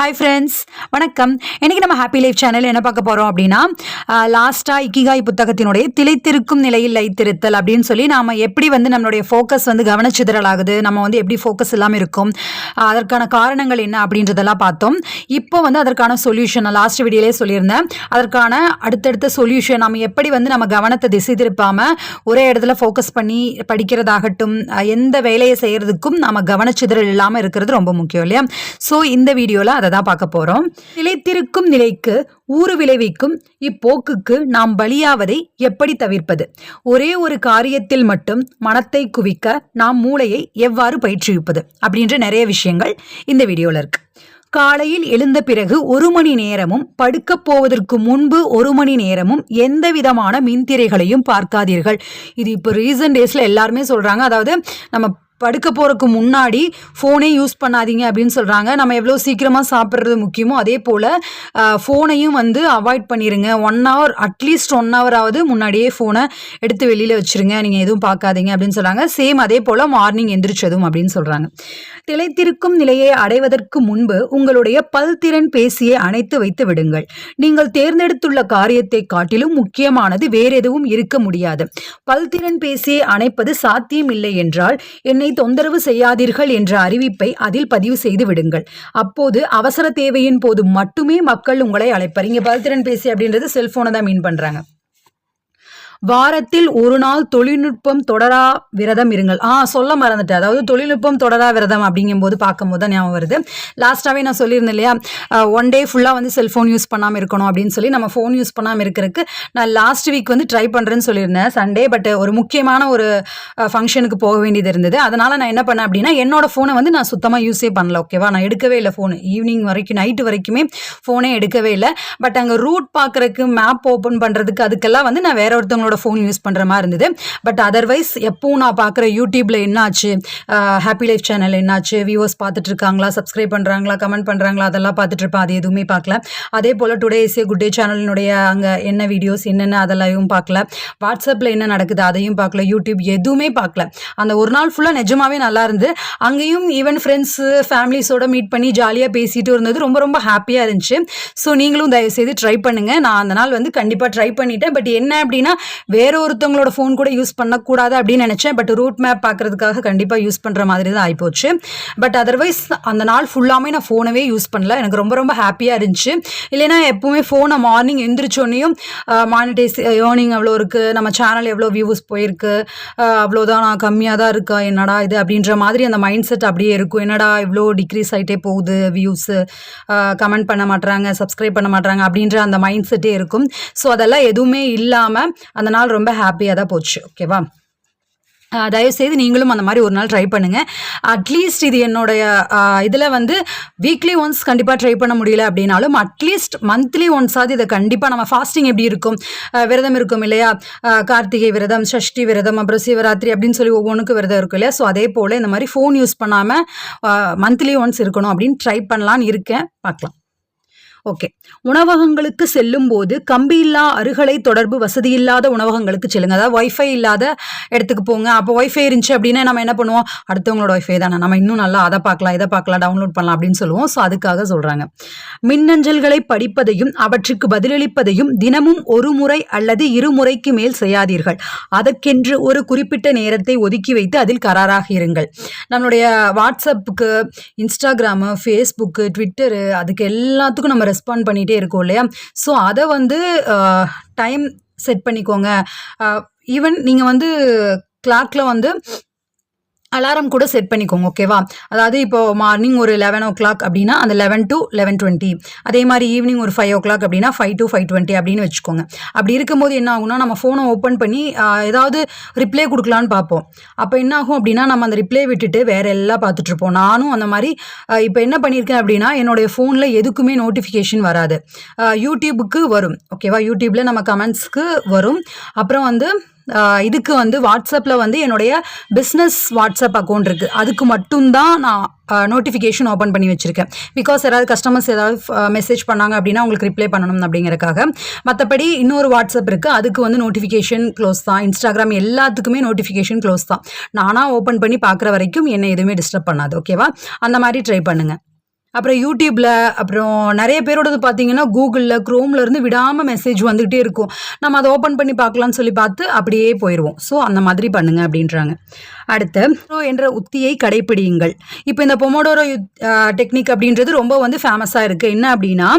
Hi friends வணக்கம். இன்றைக்கி நம்ம ஹாப்பி லைஃப் சேனல் என்ன பார்க்க போகிறோம் அப்படின்னா லாஸ்ட்டாக இக்கிகாய் புத்தகத்தினுடைய திளைத்திருக்கும் நிலையில் லைத்திருத்தல் அப்படின்னு சொல்லி நாம் எப்படி வந்து நம்மளுடைய ஃபோக்கஸ் வந்து கவனச்சிதறல் ஆகுது நம்ம வந்து எப்படி ஃபோக்கஸ் இல்லாமல் இருக்கும் அதற்கான காரணங்கள் என்ன அப்படின்றதெல்லாம் பார்த்தோம். இப்போ வந்து அதற்கான சொல்யூஷன் நான் லாஸ்ட் வீடியோலே சொல்லியிருந்தேன். அதற்கான அடுத்தடுத்த சொல்யூஷன் நம்ம எப்படி வந்து நம்ம கவனத்தை திசை திருப்பாமல் ஒரே இடத்துல ஃபோக்கஸ் பண்ணி படிக்கிறதாகட்டும் எந்த வேலையை செய்கிறதுக்கும் நம்ம கவனச்சிதறல் இல்லாமல் இருக்கிறது ரொம்ப முக்கியம் இல்லையா? ஸோ இந்த வீடியோவில் அதை தான் பார்க்க போறோம். நிலைத்திருக்கும் நிலைக்கு ஊறு விளைவிக்கும் இப்போக்குக்கு நாம் பலியாவதை எப்படி தவிர்ப்பது? ஒரே ஒரு காரியத்தில் மட்டும் மனத்தை குவிக்க நாம் மூளையை எவ்வாறு பயிற்றுவிப்பது? அப்படின்ற நிறைய விஷயங்கள் இந்த வீடியோவில் இருக்கு. காலையில் எழுந்த பிறகு ஒரு மணி நேரமும் படுக்கப் போவதற்கு முன்பு ஒரு மணி நேரமும் எந்த விதமான மின்திரைகளையும் பார்க்காதீர்கள். இது இப்போ ரீசன்ட் டேஸில் எல்லாருமே சொல்கிறாங்க அதாவது நம்ம படுக்க போகிறதுக்கு முன்னாடி ஃபோனே யூஸ் பண்ணாதீங்க அப்படின்னு சொல்கிறாங்க நம்ம எவ்வளோ சீக்கிரமாக சாப்பிட்றது முக்கியமோ அதே போல் ஃபோனையும் வந்து அவாய்ட் பண்ணிடுங்க one hour at least one ஹவராவது முன்னாடியே ஃபோனை எடுத்து வெளியில் வச்சுருங்க. நீங்கள் எதுவும் பார்க்காதீங்க அப்படின்னு சொல்கிறாங்க சேம் அதே போல் மார்னிங் எந்திரிச்சதும் அப்படின்னு சொல்கிறாங்க திளைத்திருக்கும் நிலையை அடைவதற்கு முன்பு உங்களுடைய பல்திறன் பேசியை அணைத்து வைத்து விடுங்கள். நீங்கள் தேர்ந்தெடுத்துள்ள காரியத்தை காட்டிலும் முக்கியமானது வேறு எதுவும் இருக்க முடியாது. பல்திறன் பேசியை அணைப்பது சாத்தியம் இல்லை என்றால் என்னை தொந்தரவு செய்யாதீர்கள் என்ற அறிவிப்பை அதில் பதிவு செய்து விடுங்கள். அப்போது அவசர தேவையின் போது மட்டுமே மக்கள் உங்களை அழைப்பார். இங்க பல்திறன் பேசி அப்படின்றது செல்போனை தான் மீன் பண்றாங்க. வாரத்தில் ஒரு நாள் தொழில்நுட்பம் தொடரா விரதம் இருங்கள். ஆ சொல்ல மறந்துட்டேன். அதாவது தொழில்நுட்பம் தொடரா விரதம் அப்படிங்கும்போது பார்க்கும்போது தான் ஞாபகம் வருது. லாஸ்ட்டாகவே நான் சொல்லியிருந்தேன் இல்லையா? ஒன் டே ஃபுல்லாக வந்து செல்ஃபோன் யூஸ் பண்ணாமல் இருக்கணும் அப்படின்னு சொல்லி நம்ம ஃபோன் யூஸ் பண்ணாமல் இருக்கிறதுக்கு நான் லாஸ்ட் வீக் வந்து ட்ரை பண்ணுறேன்னு சொல்லியிருந்தேன். சண்டே பட் ஒரு முக்கியமான ஒரு ஃபங்க்ஷனுக்கு போக வேண்டியது இருந்தது. அதனால் நான் என்ன பண்ணேன் அப்படின்னா என்னோட ஃபோனை வந்து நான் சுத்தமாக யூஸே பண்ணல ஓகேவா நான் எடுக்கவே இல்லை ஃபோன் ஈவினிங் வரைக்கும் நைட்டு வரைக்குமே ஃபோனே எடுக்கவே இல்லை. பட் அங்கே ரூட் பார்க்குறதுக்கு மேப் ஓப்பன் பண்ணுறதுக்கு அதுக்கெல்லாம் வந்து நான் வேற ஒருத்தவங்களோட ஃபோன் யூஸ் பண்ணுற மாதிரி இருந்தது. பட் அதர்வைஸ் எப்பவும் நான் பார்க்குற யூடியூப்பில் என்னாச்சு? ஹாப்பி லைஃப் சேனல் என்னாச்சு? வியூவர்ஸ் பார்த்துட்டு இருக்காங்களா? சப்ஸ்கிரைப் பண்ணுறாங்களா கமெண்ட் பண்ணுறாங்களா அதெல்லாம் பார்த்துட்டு இருப்பேன். அது எதுவுமே பார்க்கல. அதே போல் டுடே இசே குட் டே சேனலினுடைய அங்கே என்ன வீடியோஸ் என்னென்ன அதெல்லாம் பார்க்கல. வாட்ஸ்அப்பில் என்ன நடக்குது? அதையும் பார்க்கல. யூடியூப் எதுவுமே பார்க்கல. அந்த ஒரு நாள் ஃபுல்லாக நிஜமாவே நல்லா இருந்து அங்கேயும் ஈவன் ஃப்ரெண்ட்ஸு ஃபேமிலிஸோட மீட் பண்ணி ஜாலியாக பேசிட்டு இருந்தது. ரொம்ப ரொம்ப ஹாப்பியாக இருந்துச்சு. ஸோ நீங்களும் தயவுசெய்து ட்ரை பண்ணுங்கள் நான் அந்த நாள் வந்து கண்டிப்பாக ட்ரை பண்ணிட்டேன். பட் என்ன அப்படின்னா வேற ஒருத்தவங்களோட ஃபோன் கூட யூஸ் பண்ணக்கூடாது அப்படின்னு நினச்சேன். பட் ரூட் மேப் பார்க்கறதுக்காக கண்டிப்பாக யூஸ் பண்ணுற மாதிரி தான் ஆகிப்போச்சு பட் அதர்வைஸ் அந்த நாள் ஃபுல்லாமே நான் ஃபோனவே யூஸ் பண்ணல. எனக்கு ரொம்ப ரொம்ப ஹாப்பியாக இருந்துச்சு. இல்லைன்னா எப்போவுமே ஃபோனை மார்னிங் எந்திரிச்சோடனையும் மானிட்டைஸ் ஏர்னிங் அவ்வளோ இருக்குது நம்ம சேனல் எவ்வளோ வியூஸ் போயிருக்கு. அவ்வளோதான் நான் கம்மியாக தான் இருக்கா? என்னடா இது? அப்படின்ற மாதிரி அந்த மைண்ட் செட் அப்படியே இருக்கும். என்னடா இவ்வளோ டிக்ரீஸ் ஆகிட்டே போகுது வியூஸு கமெண்ட் பண்ண மாட்டுறாங்க சப்ஸ்கிரைப் பண்ண மாட்டுறாங்க அப்படின்ற அந்த மைண்ட் செட்டே இருக்கும். ஸோ அதெல்லாம் எதுவுமே இல்லாமல் அந்த நாள் ரொம்ப ஹாப்பியாக தான் போச்சு ஓகேவா? தயவுசெய்து நீங்களும் அந்த மாதிரி ஒரு நாள் ட்ரை பண்ணுங்கள் அட்லீஸ்ட் இது என்னுடைய இதில் வந்து வீக்லி ஒன்ஸ் கண்டிப்பாக ட்ரை பண்ண முடியல அப்படின்னாலும் அட்லீஸ்ட் மந்த்லி ஒன்ஸாவது இதை கண்டிப்பாக நம்ம ஃபாஸ்டிங் எப்படி இருக்கும்? விரதம் இருக்கும் இல்லையா? கார்த்திகை விரதம் சஷ்டி விரதம் அப்புறம் சிவராத்திரி அப்படின்னு சொல்லி ஒவ்வொன்றுக்கும் விரதம் இருக்கும் இல்லையா? ஸோ அதே போல் இந்த மாதிரி ஃபோன் யூஸ் பண்ணாமல் மந்த்லி ஒன்ஸ் இருக்கணும் அப்படின்னு ட்ரை பண்ணலான்னு இருக்கேன். பார்க்கலாம். ஓகே. உணவகங்களுக்கு செல்லும் போது கம்பி இல்லா அருகலை தொடர்பு வசதி இல்லாத உணவகங்களுக்கு செல்லுங்க. அதாவது ஒய்ஃபை இல்லாத இடத்துக்கு போங்க. அப்போ ஒய்ஃபை இருந்துச்சு அப்படின்னா நம்ம என்ன பண்ணுவோம்? அடுத்தவங்களோட ஒய்ஃபை தானே. நம்ம இன்னும் நல்லா அதை பார்க்கலாம் இதை பார்க்கலாம் டவுன்லோட் பண்ணலாம் அப்படின்னு சொல்லுவோம். ஸோ அதுக்காக சொல்கிறாங்க மின்னஞ்சல்களை படிப்பதையும் அவற்றுக்கு பதிலளிப்பதையும் தினமும் ஒரு முறை அல்லது இரு முறைக்கு மேல் செய்யாதீர்கள். அதற்கென்று ஒரு குறிப்பிட்ட நேரத்தை ஒதுக்கி வைத்து அதில் கராராக இருங்கள். நம்மளுடைய வாட்ஸ்அப்புக்கு இன்ஸ்டாகிராமு ஃபேஸ்புக்கு ட்விட்டரு அதுக்கு எல்லாத்துக்கும் நம்ம ரெஸ்பாண்ட் பண்ணிகிட்டே இருக்கும் இல்லையா? ஸோ அதை வந்து டைம் செட் பண்ணிக்கோங்க. ஈவன் நீங்கள் வந்து கிளாக்கில் வந்து அலாரம் கூட செட் பண்ணிக்கோங்க ஓகேவா அதாவது இப்போ மார்னிங் ஒரு லெவன் ஓ கிளாக் அப்படின்னா அந்த லெவன் டு லெவன் டுவெண்ட்டி அதே மாதிரி ஈவினிங் ஒரு ஃபைவ் ஓ கிளாக் அப்படின்னா ஃபைவ் டு ஃபைவ் டுவெண்ட்டி அப்படின்னு வச்சுக்கோங்க. அப்படி இருக்கும்போது என்ன ஆகும்னா நம்ம ஃபோனை ஓப்பன் பண்ணி ஏதாவது ரிப்ளை கொடுக்கலான்னு பார்ப்போம். அப்போ என்ன ஆகும் அப்படின்னா நம்ம அந்த ரிப்ளை விட்டுட்டு வேற எல்லாம் பார்த்துட்டு இருப்போம். நானும் அந்த மாதிரி இப்போ என்ன பண்ணியிருக்கேன் அப்படின்னா என்னுடைய ஃபோனில் எதுக்குமே நோட்டிஃபிகேஷன் வராது. யூடியூபுக்கு வரும் ஓகேவா யூடியூப்பில் நம்ம கமெண்ட்ஸ்க்கு வரும். அப்புறம் வந்து இதுக்கு வந்து வாட்ஸ்அப்பில் வந்து என்னுடைய பிஸ்னஸ் வாட்ஸ்அப் அக்கௌண்ட் இருக்குது அதுக்கு மட்டும்தான் நான் நோட்டிஃபிகேஷன் ஓப்பன் பண்ணி வச்சுருக்கேன். பிகாஸ் யாராவது கஸ்டமர்ஸ் ஏதாவது மெசேஜ் பண்ணாங்க அப்படின்னா உங்களுக்கு ரிப்ளை பண்ணணும் அப்படிங்கிறக்காக. மற்றபடி இன்னொரு வாட்ஸ்அப் இருக்குது அதுக்கு வந்து நோட்டிஃபிகேஷன் க்ளோஸ் தான். இன்ஸ்டாகிராம் எல்லாத்துக்குமே நோட்டிஃபிகேஷன் க்ளோஸ் தான். நானாக ஓப்பன் பண்ணி பார்க்குற வரைக்கும் என்னை எதுவுமே டிஸ்டர்ப் பண்ணாது. ஓகேவா அந்த மாதிரி ட்ரை பண்ணுங்கள் அப்புறம் யூடியூப்பில் அப்புறம் நிறைய பேரோடது பார்த்தீங்கன்னா கூகுளில் க்ரோமில் இருந்து விடாமல் மெசேஜ் வந்துகிட்டே இருக்கும். நம்ம அதை ஓப்பன் பண்ணி பார்க்கலாம்னு சொல்லி பார்த்து அப்படியே போயிடுவோம் ஸோ அந்த மாதிரி பண்ணுங்க அப்படின்றாங்க. அடுத்து என்ற உத்தியை கடைப்பிடியுங்கள். இப்போ இந்த பொமோடோரோ டெக்னிக் அப்படின்றது ரொம்ப வந்து ஃபேமஸாக இருக்குது என்ன அப்படின்னா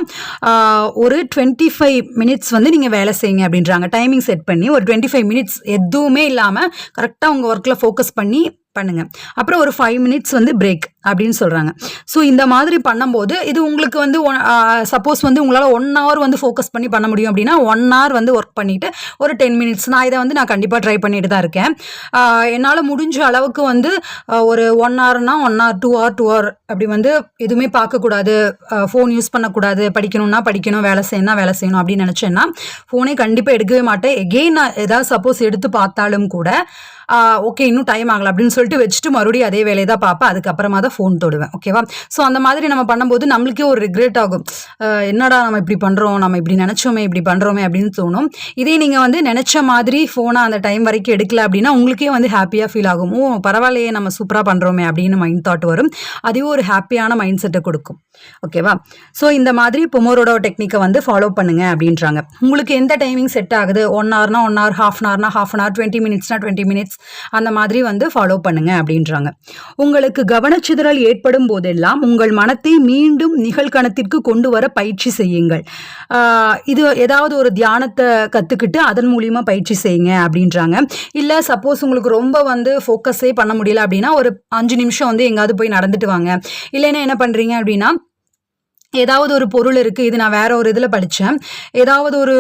ஒரு டுவெண்ட்டி ஃபைவ் மினிட்ஸ் வந்து நீங்கள் வேலை செய்யுங்க அப்படின்றாங்க. டைமிங் செட் பண்ணி ஒரு டுவெண்ட்டி ஃபைவ் மினிட்ஸ் எதுவுமே இல்லாமல் கரெக்டாக உங்கள் ஒர்க்கில் ஃபோக்கஸ் பண்ணி பண்ணுங்க. அப்புறம் ஒரு ஃபைவ் மினிட்ஸ் வந்து பிரேக் அப்படின்னு சொல்கிறாங்க ஸோ இந்த மாதிரி பண்ணும்போது இது உங்களுக்கு வந்து சப்போஸ் வந்து உங்களால் ஒன் ஹவர் வந்து ஃபோக்கஸ் பண்ணி பண்ண முடியும் அப்படின்னா ஒன் ஹவர் வந்து ஒர்க் பண்ணிவிட்டு ஒரு டென் மினிட்ஸ் நான் இதை வந்து நான் கண்டிப்பாக ட்ரை பண்ணிட்டு தான் இருக்கேன். என்னால் முடிஞ்ச அளவுக்கு வந்து ஒரு one ஹவர்னா one hour two hour two hour அப்படி வந்து எதுவுமே பார்க்கக்கூடாது. ஃபோன் யூஸ் பண்ணக்கூடாது. படிக்கணும்னா படிக்கணும். வேலை செய்யணும்னா வேலை செய்யணும் அப்படின்னு நினச்சேன்னா ஃபோனே கண்டிப்பாக எடுக்கவே மாட்டேன். எகெயின் நான் ஏதாவது சப்போஸ் எடுத்து பார்த்தாலும் கூட ஓகே இன்னும் டைம் ஆகலை அப்படின்னு சொல்லிட்டு வச்சுட்டு மறுபடியும் அதே வேலையை தான் பார்ப்பேன். அதுக்கப்புறமா தான் ஃபோன் தொடுவேன். ஓகேவா ஸோ அந்த மாதிரி நம்ம பண்ணும்போது நம்மளுக்கே ஒரு ரிக்ரெட் ஆகும். என்னடா நம்ம இப்படி பண்ணுறோம் நம்ம இப்படி நினச்சோமே இப்படி பண்ணுறோமே அப்படின்னு தோணும். இதே நீங்கள் வந்து நினச்ச மாதிரி ஃபோனை அந்த டைம் வரைக்கும் எடுக்கல அப்படின்னா உங்களுக்கே வந்து ஹாப்பியாக ஃபீல் ஆகும். ஓ பரவாயில்லையே நம்ம சூப்பராக பண்ணுறோமே அப்படின்னு மைண்ட் தாட் வரும். அதுவே ஒரு ஹாப்பியான மைண்ட் செட்டை கொடுக்கும். ஓகேவா ஸோ இந்த மாதிரி பொமோரோட டெக்னிக்கை வந்து ஃபாலோ பண்ணுங்க அப்படின்றாங்க. உங்களுக்கு எந்த டைமிங் செட் ஆகுது? ஒன் ஹவர்னா ஒன் ஹவர் ஹாஃப் அன் ஹவர்னா ஹாஃப் அன் ஹவர் டுவெண்ட்டி மினிட்ஸ்னா டுவெண்ட்டி மினிட்ஸ் அந்த மாதிரி வந்து ஃபாலோ பண்ணுங்க. அப்படின்றாங்க. உங்களுக்கு கவனச்சிதறல் ஏற்படும் போதெல்லாம் உங்கள் மனத்தை மீண்டும் நிகழ்கணத்திற்கு கொண்டு வர பயிற்சி செய்யுங்கள். இது ஏதாவது ஒரு தியானத்தை கற்றுக்கிட்டு அதன் மூலியமாக பயிற்சி செய்யுங்க அப்படின்றாங்க. இல்லை சப்போஸ் உங்களுக்கு ரொம்ப வந்து ஃபோக்கஸே பண்ண முடியல அப்படின்னா ஒரு அஞ்சு நிமிஷம் வந்து எங்காவது போய் நடந்துட்டு வாங்க. இல்லைன்னா என்ன பண்ணுறீங்க அப்படின்னா ஏதாவது ஒரு பொருள் இருக்குது இது நான் வேற ஒரு இதில் படித்தேன் ஏதாவது ஒரு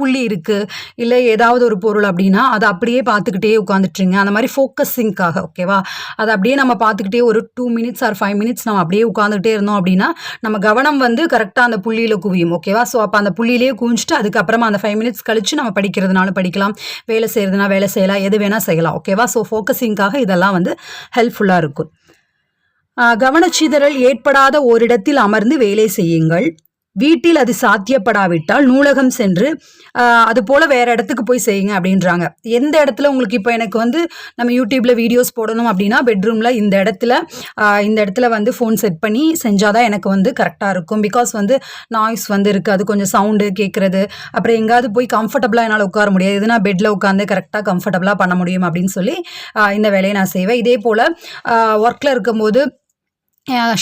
புள்ளி இருக்குது இல்லை ஏதாவது ஒரு பொருள் அப்படின்னா அதை அப்படியே பார்த்துக்கிட்டே உட்காந்துட்ருங்க அந்த மாதிரி ஃபோக்கஸிங்க்காக ஓகேவா அதை அப்படியே நம்ம பார்த்துக்கிட்டே ஒரு two minutes or five minutes நம்ம அப்படியே உட்காந்துக்கிட்டே இருந்தோம் அப்படின்னா நம்ம கவனம் வந்து கரெக்டாக அந்த புள்ளியில் குவியும் ஓகேவா ஸோ அப்போ அந்த புள்ளியிலேயே குவிஞ்சிட்டு அதுக்கப்புறமா அந்த ஃபைவ் மினிட்ஸ் கழிச்சு நம்ம படிக்கிறதுனாலும் படிக்கலாம். வேலை செய்கிறதுனா வேலை செய்யலாம் எது வேணால் செய்யலாம் ஓகேவா ஸோ ஃபோக்கஸிங்காக இதெல்லாம் வந்து ஹெல்ப்ஃபுல்லாக இருக்கும். கவனச்சிதறல் ஏற்படாத ஓரிடத்தில் அமர்ந்து வேலை செய்யுங்கள். வீட்டில் அது சாத்தியப்படாவிட்டால் நூலகம் சென்று அது போல் வேறு இடத்துக்கு போய் செய்யுங்க அப்படின்றாங்க. எந்த இடத்துல உங்களுக்கு இப்போ எனக்கு வந்து நம்ம யூடியூப்பில் வீடியோஸ் போடணும் அப்படின்னா பெட்ரூமில் இந்த இடத்துல இந்த இடத்துல வந்து ஃபோன் செட் பண்ணி செஞ்சால் தான் எனக்கு வந்து கரெக்டாக இருக்கும். பிகாஸ் வந்து நாய்ஸ் வந்து இருக்குது அது கொஞ்சம் சவுண்டு கேட்குறது அப்புறம் எங்காவது போய் கம்ஃபர்டபுளாக என்னால் உட்கார முடியாது. எதுனா பெட்டில் உட்காந்து கரெக்டாக கம்ஃபர்டபுளாக பண்ண முடியும் அப்படின்னு சொல்லி இந்த வேலையை நான் செய்வேன். இதே போல் ஒர்க்கில் இருக்கும்போது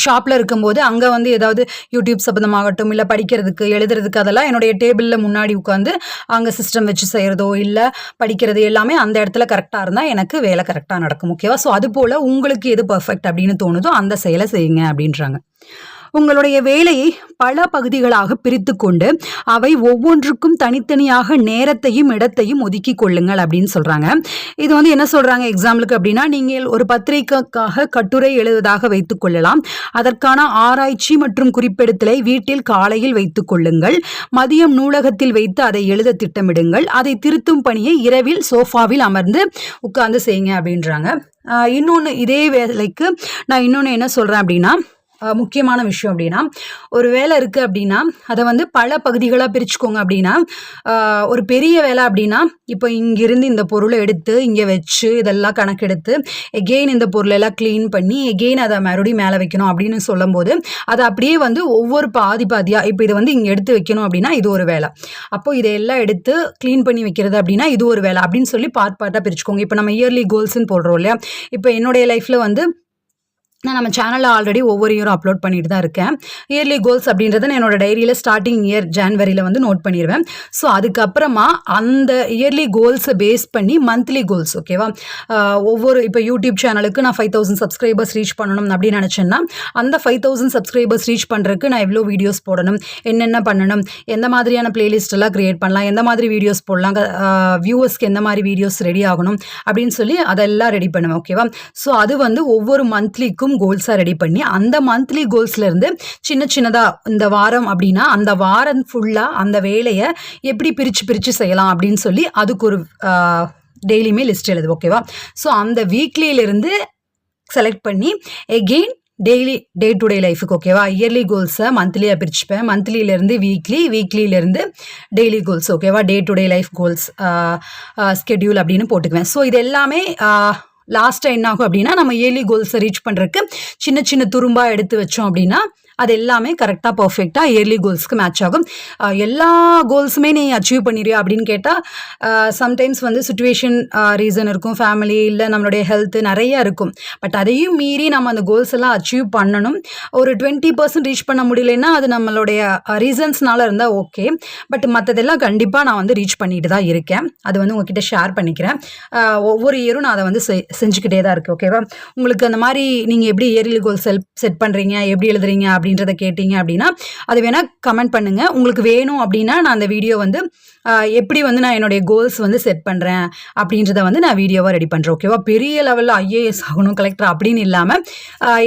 ஷாப்பில் இருக்கும்போது அங்கே வந்து ஏதாவது யூடியூப் சம்மந்தமாகட்டும் இல்லை படிக்கிறதுக்கு எழுதுறதுக்கு அதெல்லாம் என்னுடைய டேபிளில் முன்னாடி உட்காந்து அங்கே சிஸ்டம் வச்சு செய்கிறதோ இல்லை படிக்கிறது எல்லாமே அந்த இடத்துல கரெக்டாக இருந்தால் எனக்கு வேலை கரெக்டாக நடக்கும் ஓகேவா ஸோ அது போல் உங்களுக்கு எது பர்ஃபெக்ட் அப்படின்னு தோணுதோ அந்த செயலை செய்யுங்க அப்படின்றாங்க. உங்களுடைய வேலையை பல பகுதிகளாக பிரித்து கொண்டு அவை ஒவ்வொன்றுக்கும் தனித்தனியாக நேரத்தையும் இடத்தையும் ஒதுக்கி கொள்ளுங்கள் அப்படின்னு சொல்றாங்க. இது வந்து என்ன சொல்றாங்க எக்ஸாம்பிளுக்கு அப்படின்னா நீங்கள் ஒரு பத்திரிக்கைக்காக கட்டுரை எழுதுவதாக வைத்துக் கொள்ளலாம். அதற்கான ஆராய்ச்சி மற்றும் குறிப்பெடுத்தலை வீட்டில் காலையில் வைத்துக் கொள்ளுங்கள். மதியம் நூலகத்தில் வைத்து அதை எழுத திட்டமிடுங்கள். அதை திருத்தும் பணியை இரவில் சோஃபாவில் அமர்ந்து உட்கார்ந்து செய்யுங்க அப்படின்றாங்க. இன்னொன்று இதே வேலைக்கு நான் இன்னொன்று என்ன சொல்கிறேன் அப்படின்னா முக்கியமான விஷயம் அப்படின்னா ஒரு வேலை இருக்குது அப்படின்னா அதை வந்து பல பகுதிகளாக பிரிச்சுக்கோங்க அப்படின்னா ஒரு பெரிய வேலை அப்படின்னா இப்போ இங்கிருந்து இந்த பொருளை எடுத்து இங்கே வச்சு இதெல்லாம் கணக்கெடுத்து எகெயின் இந்த பொருளெல்லாம் க்ளீன் பண்ணி எகெயின் அதை மறுபடியும் மேலே வைக்கணும் அப்படின்னு சொல்லும்போது அதை அப்படியே வந்து ஒவ்வொரு பாதி பாதியாக இப்போ இதை வந்து இங்கே எடுத்து வைக்கணும் அப்படின்னா இது ஒரு வேலை. அப்போ இதையெல்லாம் எடுத்து க்ளீன் பண்ணி வைக்கிறது அப்படின்னா இது ஒரு வேலை அப்படின்னு சொல்லி பார்ட் பார்ட்டாக பிரிச்சுக்கோங்க. இப்போ நம்ம இயர்லி கோல்ஸ்ன்னு போடுறோம் இல்லையா? இப்போ என்னுடைய லைஃப்பில் வந்து நான் நம்ம சேனலில் ஆல்ரெடி ஒவ்வொரு இயரும் அப்லோட் பண்ணிட்டு தான் இருக்கேன். இயர்லி கோல்ஸ் அப்படின்றத நான் என்னோட டைரியில் ஸ்டார்டிங் இயர் ஜான்வரியில் வந்து நோட் பண்ணிடுவேன் ஸோ அதுக்கப்புறமா அந்த இயர்லி கோல்ஸை பேஸ் பண்ணி மந்த்லி கோல்ஸ் ஓகேவா ஒவ்வொரு இப்போ யூடியூப் சேனலுக்கு நான் ஃபைவ் தௌசண்ட் சப்ஸ்கிரைபர்ஸ் ரீச் பண்ணணும் அப்படின்னு நினச்சேன்னா அந்த ஃபைவ் தௌசண்ட் சப்ஸ்கிரைபர்ஸ் ரீச் பண்ணுறதுக்கு நான் எவ்வளோ வீடியோஸ் போடணும் என்னென்ன பண்ணணும் எந்த மாதிரியான பிளேலிஸ்ட் எல்லாம் க்ரியேட் பண்ணலாம் எந்த மாதிரி வீடியோஸ் போடலாம் வியூவர்ஸ்க்கு எந்த மாதிரி வீடியோஸ் ரெடி ஆகணும் அப்படின்னு சொல்லி அதெல்லாம் ரெடி பண்ணுவேன் ஓகேவா ஸோ அது வந்து ஒவ்வொரு மந்த்லிக்கும் கோல்ஸாக ரெடி பண்ணி அந்த மந்த்லி கோல்ஸ்லேருந்து சின்ன சின்னதாக இந்த வாரம் அப்படின்னா அந்த வாரம் ஃபுல்லாக அந்த வேலையை எப்படி பிரித்து பிரித்து செய்யலாம் அப்படின்னு சொல்லி அதுக்கு ஒரு டெய்லியுமே லிஸ்ட் எழுது ஓகேவா ஸோ அந்த வீக்லியிலேருந்து செலக்ட் பண்ணி again daily day to day லைஃபுக்கு ஓகேவா இயர்லி கோல்ஸை மந்த்லியாக பிரிச்சுப்பேன். மந்த்லியிலேருந்து வீக்லி வீக்லியிலேருந்து டெய்லி கோல்ஸ் ஓகேவா day to day life goals schedule அப்படின்னு போட்டுக்குவேன். ஸோ இது எல்லாமே லாஸ்ட்டாக என்ன ஆகும் அப்படின்னா நம்ம இயர்லி கோல்ஸை ரீச் பண்ணுறதுக்கு சின்ன சின்ன துரும்பாக எடுத்து வச்சோம் அப்படின்னா அது எல்லாமே கரெக்டாக பர்ஃபெக்டாக இயர்லி கோல்ஸ்க்கு மேட்ச் ஆகும். எல்லா கோல்ஸுமே நீ அச்சீவ் பண்ணிடுறியா அப்படின்னு கேட்டால் சம்டைம்ஸ் வந்து சுச்சுவேஷன் ரீசன் இருக்கும் ஃபேமிலி இல்லை நம்மளுடைய ஹெல்த்து நிறைய இருக்கும். பட் அதையும் மீறி நம்ம அந்த கோல்ஸ் எல்லாம் அச்சீவ் பண்ணணும். ஒரு டுவெண்ட்டி பர்சன்ட் ரீச் பண்ண முடியலன்னா அது நம்மளுடைய ரீசன்ஸ்னால இருந்தால் ஓகே பட் மற்றதெல்லாம் கண்டிப்பாக நான் வந்து ரீச் பண்ணிட்டு தான் இருக்கேன். அது வந்து உங்ககிட்ட ஷேர் பண்ணிக்கிறேன். ஒவ்வொரு இயரும் நான் அதை வந்து செ- செஞ்சுக்கிட்டே தான் இருக்கேன் ஓகேவா உங்களுக்கு அந்த மாதிரி நீங்கள் எப்படி இயர்லி கோல் செல் செட் பண்ணுறீங்க எப்படி எழுதுறீங்க அப்படின்றத கேட்டீங்க அப்படின்னா அது வேணால் கமெண்ட் பண்ணுங்கள் உங்களுக்கு வேணும் அப்படின்னா நான் அந்த வீடியோ வந்து எப்படி வந்து நான் என்னுடைய கோல்ஸ் வந்து செட் பண்ணுறேன் அப்படின்றத வந்து நான் வீடியோவாக ரெடி பண்ணுறேன் ஓகேவா பெரிய லெவலில் ஐஏஎஸ் ஆகணும் கலெக்டர் அப்படின்னு இல்லாமல்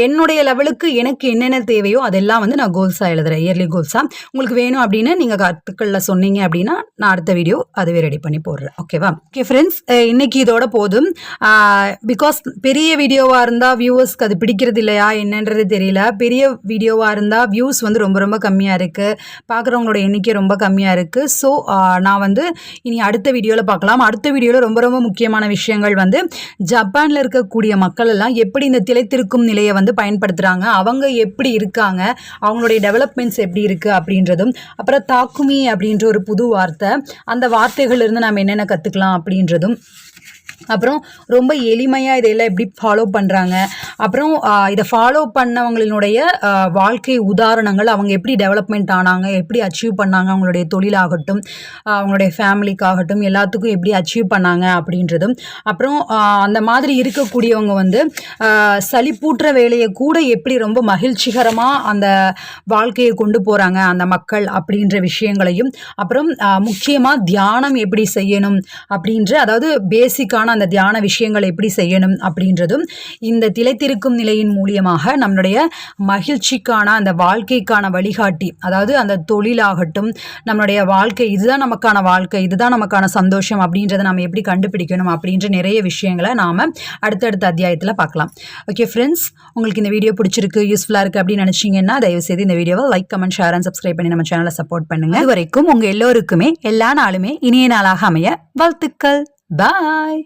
என்னுடைய லெவலுக்கு எனக்கு என்னென்ன தேவையோ அதெல்லாம் வந்து நான் கோல்ஸாக எழுதுகிறேன் இயர்லி கோல்ஸாக உங்களுக்கு வேணும் அப்படின்னு நீங்கள் கருத்துக்களில் சொன்னீங்க அப்படின்னா நான் அடுத்த வீடியோ அதுவே ரெடி பண்ணி போடுறேன். ஓகேவா ஓகே ஃப்ரெண்ட்ஸ் இன்னைக்கு இதோட போதும். பிகாஸ் பெரிய வீடியோவாக இருந்தால் வியூவர்ஸ்க்கு அது பிடிக்கிறது இல்லையா என்னன்றது தெரியல. பெரிய வீடியோவாக இருந்தால் வியூஸ் வந்து ரொம்ப ரொம்ப கம்மியாக இருக்குது பார்க்குறவங்களோட எண்ணிக்கை ரொம்ப கம்மியாக இருக்குது ஸோ நான் வந்து இனி அடுத்த வீடியோவில் பார்க்கலாம். அடுத்த வீடியோவில் ரொம்ப ரொம்ப முக்கியமான விஷயங்கள் வந்து ஜப்பானில் இருக்கக்கூடிய மக்கள் எல்லாம் எப்படி இந்த திளைத்திருக்கும் நிலையை வந்து பயன்படுத்துகிறாங்க அவங்க எப்படி இருக்காங்க அவங்களுடைய டெவலப்மெண்ட்ஸ் எப்படி இருக்குது அப்படின்றதும் அப்புறம் தாக்குமி அப்படின்ற ஒரு புது வார்த்தை அந்த வார்த்தைகள்லேருந்து நம்ம என்னென்ன கற்றுக்கலாம் அப்படின்றதும் அப்புறம் ரொம்ப எளிமையாக இதையெல்லாம் எப்படி ஃபாலோ பண்ணுறாங்க அப்புறம் இதை ஃபாலோ பண்ணவங்களினுடைய வாழ்க்கை உதாரணங்கள் அவங்க எப்படி டெவலப்மெண்ட் ஆனாங்க எப்படி அச்சீவ் பண்ணாங்க அவங்களுடைய தொழிலாகட்டும் அவங்களுடைய ஃபேமிலிக்காகட்டும் எல்லாத்துக்கும் எப்படி அச்சீவ் பண்ணாங்க அப்படின்றதும். அப்புறம் அந்த மாதிரி இருக்கக்கூடியவங்க வந்து ஆஹ், சலிப்பூட்டுற வேலையை கூட எப்படி ரொம்ப மகிழ்ச்சிகரமாக அந்த வாழ்க்கையை கொண்டு போகிறாங்க அந்த மக்கள் அப்படின்ற விஷயங்களையும். அப்புறம் முக்கியமாக தியானம் எப்படி செய்யணும் அப்படின்ற அதாவது பேசிக்கான அந்த தியான விஷயங்களை எப்படி செய்யணும் அப்படின்றதும் இந்த திளைத்திருக்கும் நிலையின் மூலியமாக நம்மளுடைய மகிழ்ச்சிக்கான அந்த வாழ்க்கைக்கான வழிகாட்டி அதாவது அந்த தொழிலாகட்டும் நம்மளுடைய வாழ்க்கை இதுதான் நமக்கான வாழ்க்கை இதுதான் நமக்கான சந்தோஷம் அப்படின்றத நம்ம எப்படி கண்டுபிடிக்கணும் அப்படின்ற நிறைய விஷயங்களை நாம் அடுத்தடுத்த அத்தியாயத்தில் பார்க்கலாம். ஓகே ஃப்ரெண்ட்ஸ் உங்களுக்கு இந்த வீடியோ பிடிச்சிருக்கு யூஸ்ஃபுல்லாக இருக்குது அப்படின்னு நினச்சிங்கன்னா தயவுசெய்து இந்த வீடியோவை like comment share and subscribe பண்ணி நம்ம சேனலை சப்போர்ட் பண்ணுங்க. வரைக்கும் உங்கள் எல்லோருக்குமே எல்லா நாளுமே இனிய நாளாக அமைய வாழ்த்துக்கள். பாய்